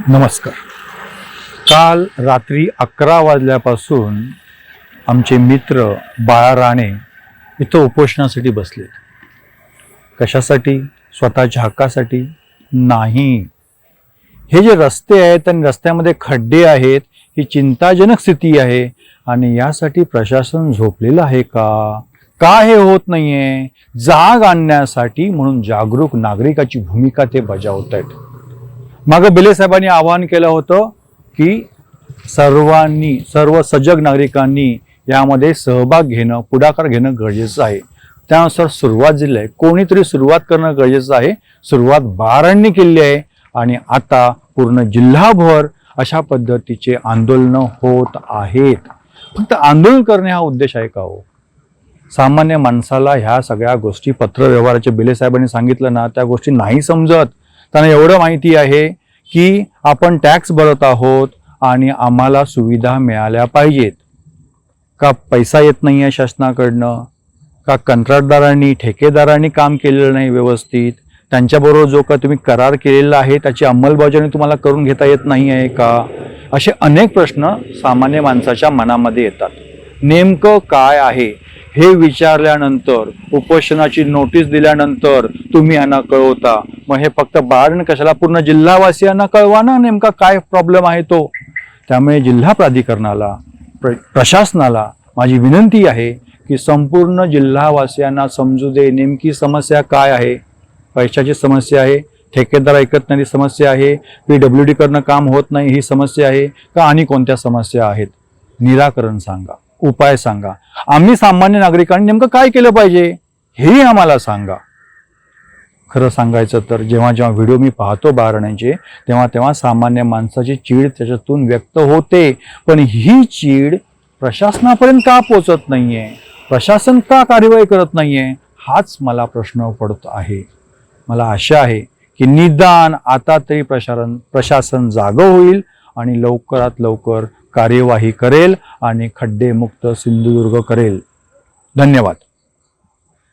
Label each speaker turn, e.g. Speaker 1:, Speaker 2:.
Speaker 1: नमस्कार. काल रात्री अकरा वाजल्यापासून आमचे मित्र बाळा राणे इथं उपोषणासाठी बसले. कशासाठी? स्वतःच्या हक्कासाठी नाही. हे जे रस्ते आहेत आणि रस्त्यामध्ये खड्डे आहेत ही चिंताजनक स्थिती आहे आणि यासाठी प्रशासन झोपलेलं आहे का? का हे होत नाहीये? जाग आणण्यासाठी म्हणून जागरूक नागरिकाची भूमिका ते बजावत आहेत मागं बेले साहेबांनी आवाहन केलं होतं की सर्वांनी सर्व सजग नागरिकांनी यामध्ये सहभाग घेणं पुढाकार घेणं गरजेचं आहे. त्यानुसार सुरुवात झाली आहे. कोणीतरी सुरुवात करणं गरजेचं आहे. सुरुवात बारांनी केली आहे आणि आता पूर्ण जिल्हाभर अशा पद्धतीचे आंदोलनं होत आहेत. फक्त आंदोलन करणे हा उद्देश आहे का हो? सामान्य माणसाला ह्या सगळ्या गोष्टी पत्रव्यवहाराचे बेले साहेबांनी सांगितलं ना त्या गोष्टी नाही समजत. त्यांना एवढं माहिती आहे की आपण टॅक्स भरत आहोत आणि आम्हाला सुविधा मिळाल्या पाहिजेत. का पैसा येत नाही आहे शासनाकडनं? का कंत्राटदारांनी ठेकेदारांनी काम केलेलं नाही व्यवस्थित? त्यांच्याबरोबर जो का तुम्ही करार केलेला आहे त्याची अंमलबजावणी तुम्हाला करून घेता येत नाही आहे का? असे अनेक प्रश्न सामान्य माणसाच्या मनामध्ये येतात. नेमकं काय आहे? हे विचारल्यानंतर उपोषणाची नोटीस दिल्यानंतर तुम्ही यांना कळवता. मग हे फक्त बारण कशाला? पूर्ण जिल्हावासियांना कळवा ना नेमका काय प्रॉब्लेम आहे तो. त्यामुळे जिल्हा प्राधिकरणाला प्र प्रशासनाला माझी विनंती आहे की संपूर्ण जिल्हावासियांना समजू दे नेमकी समस्या काय आहे. पैशाची समस्या आहे ठेकेदार ऐकत नाही समस्या आहे पी डब्ल्यू डी करणं काम होत नाही ही समस्या आहे का आणि कोणत्या समस्या आहेत? निराकरण सांगा. उपाय सांगा. आम्ही सामान्य नागरिकांनी नेमकं काय केलं पाहिजे? हेही आम्हाला सांगा. खरं सांगायचं तर जेव्हा जेव्हा व्हिडिओ मी पाहतो बारण्याचे तेव्हा तेव्हा सामान्य माणसाची चीड त्याच्यातून व्यक्त होते. पण ही चीड प्रशासनापर्यंत का पोचत नाहीये? प्रशासन का कार्यवाही करत नाहीये? हाच मला प्रश्न पडत आहे. मला आशा आहे की निदान आता तरी प्रशासन प्रशासन जागं होईल आणि लवकरात लवकर कार्यवाही करेल आणि खड्डेमुक्त सिंधुदुर्ग करेल. धन्यवाद.